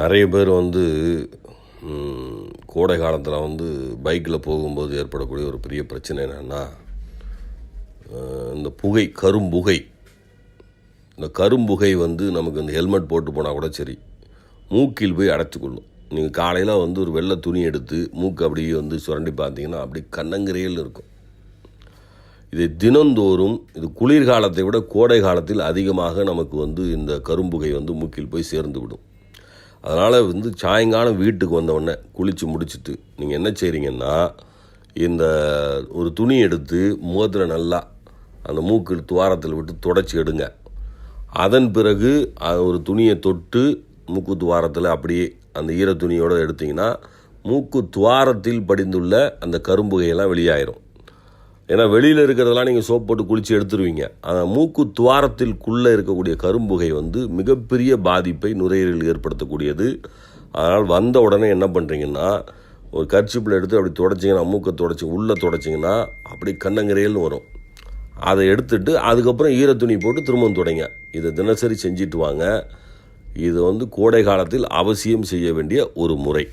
நிறைய பேர் வந்து கோடை காலத்தில் வந்து பைக்கில் போகும்போது ஏற்படக்கூடிய ஒரு பெரிய பிரச்சனை என்னென்னா இந்த புகை கரும்புகை. இந்த கரும்புகை வந்து நமக்கு இந்த ஹெல்மெட் போட்டு போனால் கூட சரி மூக்கில் போய் அடைச்சிக்கொள்ளும். நீங்கள் காலையில் வந்து ஒரு வெள்ளை துணி எடுத்து மூக்கு அப்படியே வந்து சுரண்டி பார்த்தீங்கன்னா அப்படி கண்ணங்கிரையில் இருக்கும். இதை தினந்தோறும் இது குளிர்காலத்தை விட கோடை காலத்தில் அதிகமாக நமக்கு வந்து இந்த கரும்புகை வந்து மூக்கில் போய் சேர்ந்து விடும். அதனால் வந்து சாயங்காலம் வீட்டுக்கு வந்தவுடனே குளித்து முடிச்சிட்டு நீங்கள் என்ன செய்கிறீங்கன்னா இந்த ஒரு துணி எடுத்து முகத்தில் நல்லா அந்த மூக்கு துவாரத்தில் விட்டு தொடச்சி எடுங்க. அதன் பிறகு ஒரு துணியை தொட்டு மூக்கு துவாரத்தில் அப்படியே அந்த ஈர துணியோடு எடுத்தீங்கன்னா மூக்கு துவாரத்தில் படிந்துள்ள அந்த கரும்புகையெல்லாம் வெளியாயிரும். ஏன்னா வெளியில் இருக்கிறதெல்லாம் நீங்கள் சோப் போட்டு குளித்து எடுத்துருவீங்க. அந்த மூக்கு துவாரத்திற்குள்ளே இருக்கக்கூடிய கரும்புகை வந்து மிகப்பெரிய பாதிப்பை நுரையீரலில் ஏற்படுத்தக்கூடியது. அதனால் வந்த உடனே என்ன பண்ணுறீங்கன்னா ஒரு கர்ச்சிப்பில் எடுத்து அப்படி தொடச்சிங்கன்னா மூக்கை தொடச்சி உள்ளே தொடச்சிங்கன்னா அப்படி கண்ணங்கரையல்னு வரும். அதை எடுத்துட்டு அதுக்கப்புறம் ஈர துணி போட்டு திரும்பவும் தொடங்க. இதை தினசரி செஞ்சுட்டு வாங்க. இது வந்து கோடை காலத்தில் அவசியம் செய்ய வேண்டிய ஒரு முறை.